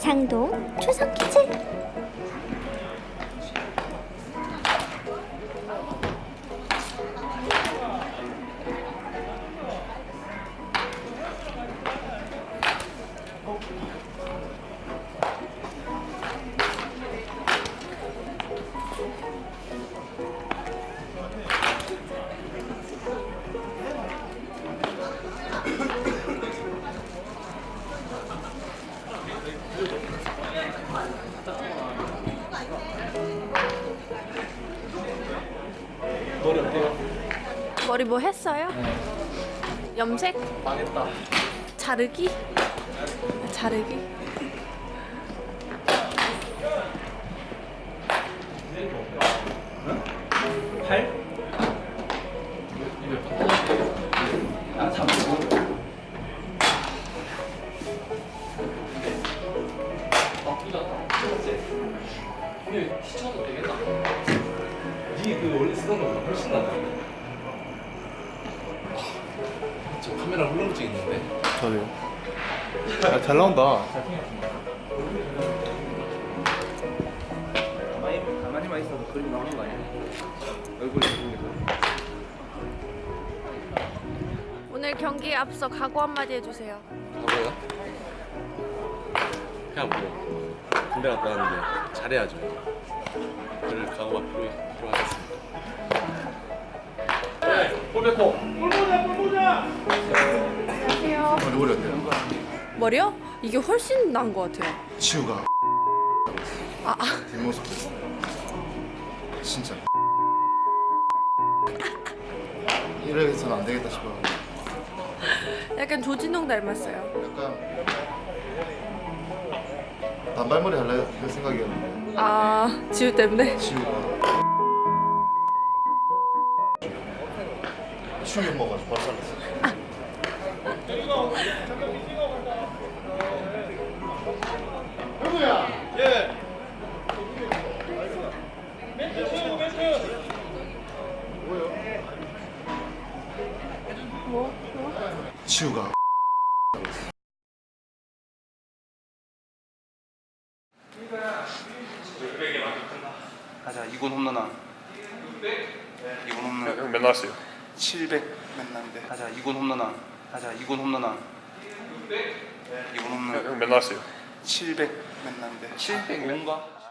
상동 초성 퀴즈 머리 어때요? 머리 뭐 했어요? 염색? 망했다. 자르기? 자르기? 팔? 아, 잡고. 근데 티쳐도 되겠다. 니그 원래 쓰던 거보다 훨씬 낫다. 저 카메라 훌렁증 있는데. 저도요. 아, 잘 나온다. 가만히, 가만히만 있어도 그림 나오는 거 아니야? 얼굴이 보이니까. 오늘 경기에 앞서 각오 한마디 해주세요. 하고요? 그냥 뭐 군대 갔다 왔는데 잘해야죠. 그럴 각오가 필요, 필요하겠습니다. 볼베코. 머리 머리 어때요? 머리요? 이게 훨씬 나은 것 같아요. 치우가 아, 아. 뒷모습 진짜 이래서는 안 되겠다 싶어. 약간 조진웅 닮았어요. 약간 단발머리 할래 할 생각이었는데. 아, 지우 때문에? 치우가 충격 먹어가지고 바로 잘랐어. 뭐? 치우가 가자 2군 홈런왕 2군 홈런. 형 맨날 왔어요. 700 맨난데. 가자 2군 홈런왕 가자 2군 홈런왕 2군 홈런. 형 맨날 왔어요. 700 맨난데. 700 뭔가